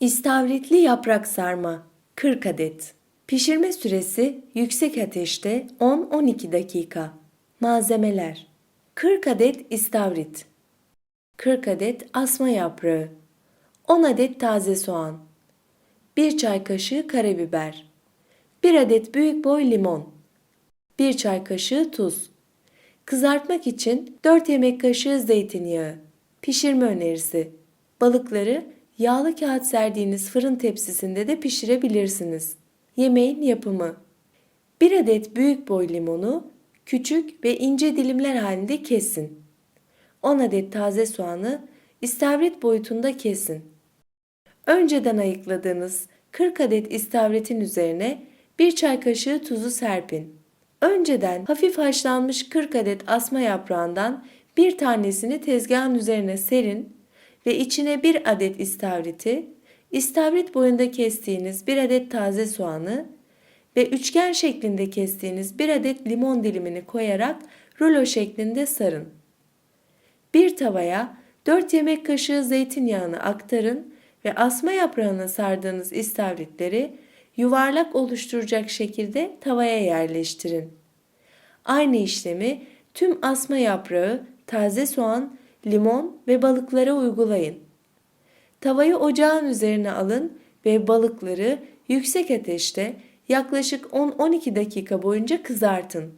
İstavritli yaprak sarma 40 adet. Pişirme süresi yüksek ateşte 10-12 dakika. Malzemeler 40 adet istavrit 40 adet asma yaprağı 10 adet taze soğan 1 çay kaşığı karabiber 1 adet büyük boy limon 1 çay kaşığı tuz Kızartmak için 4 yemek kaşığı zeytinyağı. Pişirme önerisi. Balıkları yağlı kağıt serdiğiniz fırın tepsisinde de pişirebilirsiniz. Yemeğin yapımı. 1 adet büyük boy limonu küçük ve ince dilimler halinde kesin. 10 adet taze soğanı istavrit boyutunda kesin. Önceden ayıkladığınız 40 adet istavritin üzerine 1 çay kaşığı tuzu serpin. Önceden hafif haşlanmış 40 adet asma yaprağından bir tanesini tezgahın üzerine serin ve içine 1 adet istavriti, istavrit boyunda kestiğiniz 1 adet taze soğanı ve üçgen şeklinde kestiğiniz 1 adet limon dilimini koyarak rulo şeklinde sarın. Bir tavaya 4 yemek kaşığı zeytinyağını aktarın ve asma yaprağına sardığınız istavritleri yuvarlak oluşturacak şekilde tavaya yerleştirin. Aynı işlemi tüm asma yaprağı, taze soğan, limon ve balıklara uygulayın. Tavayı ocağın üzerine alın ve balıkları yüksek ateşte yaklaşık 10-12 dakika boyunca kızartın.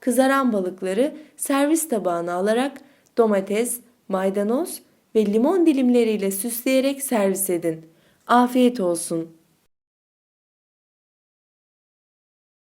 Kızaran balıkları servis tabağına alarak domates, maydanoz ve limon dilimleriyle süsleyerek servis edin. Afiyet olsun.